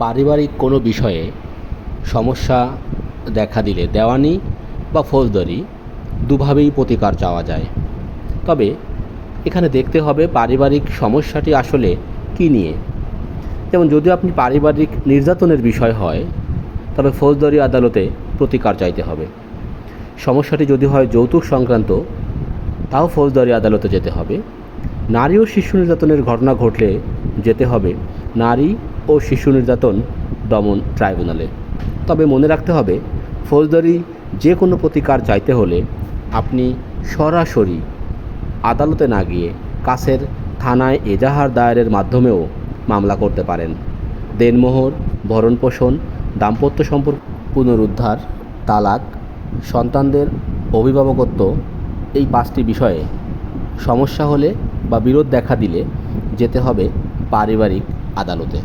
পারিবারিক কোনো বিষয়ে সমস্যা দেখা দিলে দেওয়ানি বা ফৌজদারি দুভাবেই প্রতিকার চাওয়া যায়। তবে এখানে দেখতে হবে পারিবারিক সমস্যাটি আসলে কী নিয়ে। যেমন যদি আপনি পারিবারিক নির্যাতনের বিষয় হয়, তবে ফৌজদারি আদালতে প্রতিকার চাইতে হবে। সমস্যাটি যদি হয় যৌতুক সংক্রান্ত, তাও ফৌজদারি আদালতে যেতে হবে। নারী ও শিশু নির্যাতনের ঘটনা ঘটলে যেতে হবে নারী ও শিশু নির্যাতন দমন ট্রাইব্যুনালে। তবে মনে রাখতে হবে, ফৌজদারি যে কোনো প্রতিকার চাইতে হলে আপনি সরাসরি আদালতে না গিয়ে কাছের থানায় এজাহার দায়েরের মাধ্যমেও মামলা করতে পারেন। দেনমোহর, ভরণপোষণ, দাম্পত্য সম্পর্ক পুনরুদ্ধার, তালাক, সন্তানদের অভিভাবকত্ব এই পাঁচটি বিষয়ে সমস্যা হলে বা বিরোধ দেখা দিলে যেতে হবে পারিবারিক আদালতে।